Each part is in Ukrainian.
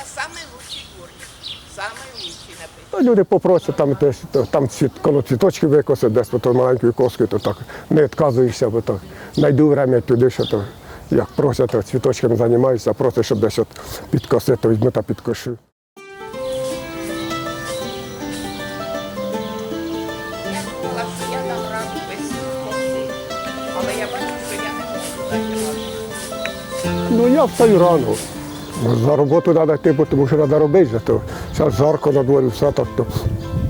нас самий лучший горник. Самий лучший наприклад. Та люди попросять, там десь там ці коло цвіточки викосить, десь то маленькою коскою, то так не відказуєшся, бо так знайду время туди, що то як просять, то цвіточками займаюся, просять, щоб десь от підкосити, то візьму та підкошу. Ну я встаю рано. За роботу треба йти, бо тому що треба робити. вже, То зараз жарко на дворі, все так. То,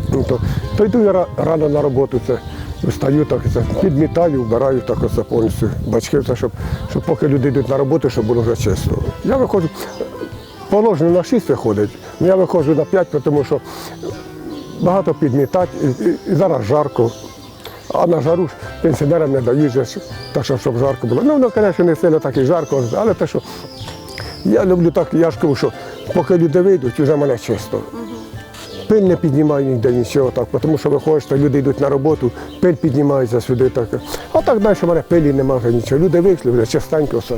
ну, то, то йду я рано на роботу, це встаю, так, це, підмітаю, вбираю так оце повністю бачки, все, щоб, щоб поки люди йдуть на роботу, щоб було вже чисто. Я виходжу, положено на 6 виходить, але я виходжу на 5, тому що багато підмітати, і, і, і зараз жарко. А на жару ж пенсіонерам не дають, так що, щоб жарко було. Ну, воно, звісно, не сильно так і жарко, але те, що я люблю так, я ж кажу, що поки люди вийдуть, вже мене чисто. Пиль не піднімаю ніде нічого так, тому що виходиш, то люди йдуть на роботу, пиль піднімається сюди. Так. А так далі в мене пилі немає нічого. Люди вийшли, вже частенько все.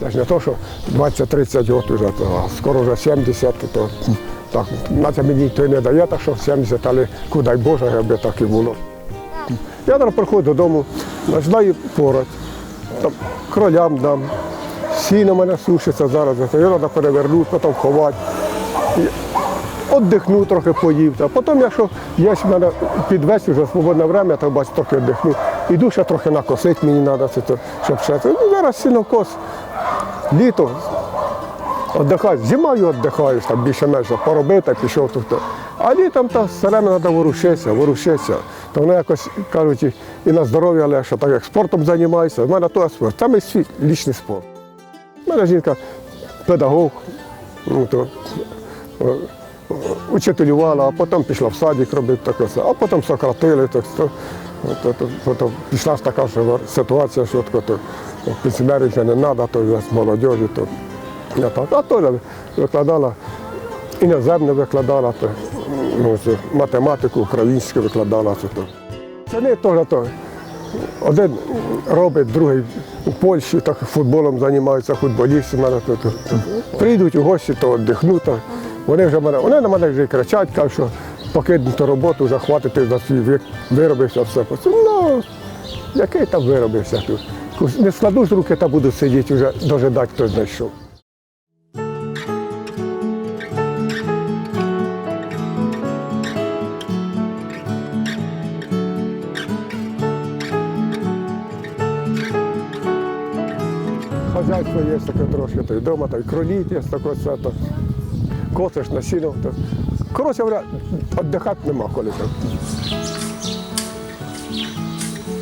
Це ж не то, що 20-30 років вже, то, скоро вже 70, то так, на це мені ніхто не дає, так що 70, але куди Боже, аби так і було. Я приходжу додому, починаю порати, кролям дам, сіно мене сушиться зараз, його треба перевернути, потім ховати. Отдихну трохи поїв. А потім, якщо є в мене під вечір вже свободне время, то бачу, трохи віддихну. Іду ще трохи накосити мені треба, щоб ще. Ну, зараз сінокос, літо. Віддихаєш, зимою віддихаєш, там більше менше поробити, пішов тут. А літом та все время треба ворушитися, ворушитися. То воно якось кажуть, і- на здоров'я легше, так як спортом займаюся. В мене то спорт, мій свій лічний спорт. У жінка педагог, ну, то, о, учителювала, а потім пішла в садик робити таке, а потім сократили. Так, то, то, то, потім пішла така що ситуація, що таке, то, пенсіонерів вже не треба, то з молодіжі. То, я так, а теж викладала, іноземне викладала, то, ну, математику, українську викладала. Це, то. Це не теж то. Один робить, другий у Польщі так футболом займаються, футболісти. Мене тут. Прийдуть у гості, то віддихнуть. то Вони вже мене, вони на мене вже кричать, кажуть, що покинути роботу, вже хватить ти за свій вік, виробився все. Ну, який там виробився тут? Не складу з руки та буду сидіти, вже дожидати, хто знайшов. Хазяйство є таке трошки, то й вдома, то й кролі є таке все, то косиш на сіно. То... Коротше, говоря, віддихати нема коли так.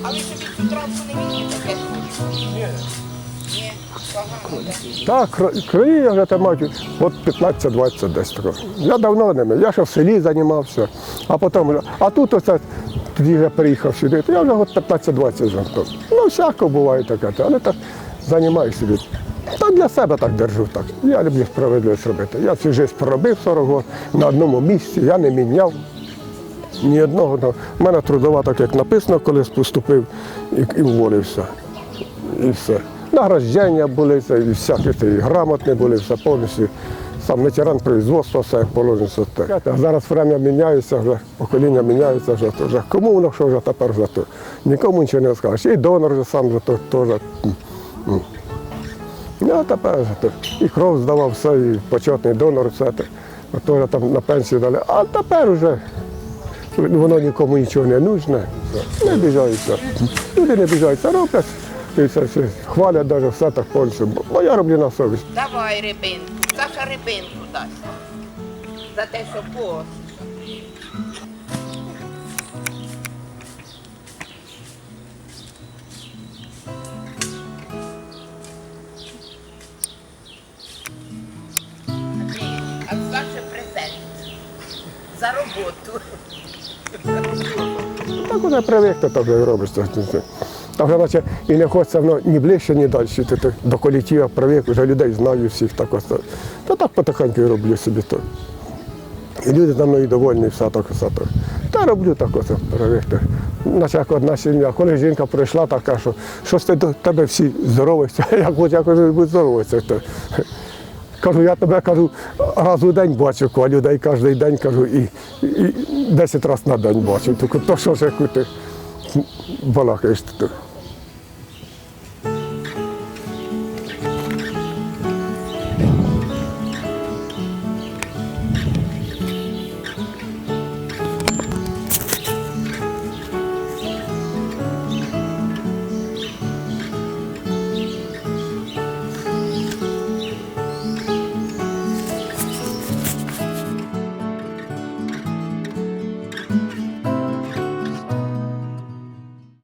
А ви собі цю травку не віддіте? Ні. Ні, погано. так? Так, кролі я вже там маю от 15-20 десь такого. Я давно ними, я ще в селі займався, а потім, вже- а тут оце, тоді вже приїхав сюди, то я вже от 15-20 вже. Ну, всяко буває таке, але так займаюся собі. Та для себе так держу. так. Я люблю справедливість робити. Я всю життя проробив 40 років на одному місці, я не міняв. Ні одного. ну, У мене трудова, так як написано, колись поступив і, і вволився. І все. Награждення були, це, і всякі це, і грамотні були, все повністю. Сам ветеран производства, все як положено. А зараз время міняється, вже покоління міняється, вже, вже кому воно що вже тепер вже то. Нікому нічого не скажеш. І донор вже сам вже то теж. Ну, а тепер. І кров здавав, все, і почетний донор, все Теж там на пенсію дали. А тепер вже воно нікому нічого не нужне. Не біжаються. Люди не біжаються, роблять. І все, все, хвалять навіть все так. Бо- Бо я роблю на совість. Давай рибинку. Саша рибинку дасть. За те, що пост. За роботу. Так уже привик, то вже робиш. Та вже наче і не хочеться воно ні ближче, ні далі. Ти, ти до колектива привик, вже людей знаю всіх. Так ось. Та так потихеньку і роблю собі то. І люди за мною довольні, все так, все так. Та роблю так ось привик. то. Наче як одна сім'я. Коли жінка прийшла, така, що щось ти до тебе всі здороваються, як хоч якось будуть здороватися. Кажу, я тебе кажу, раз у день бачу, а людей кожен день кажу, і, і 10 разів на день бачу. Тільки то що ж яку ти балакаєш.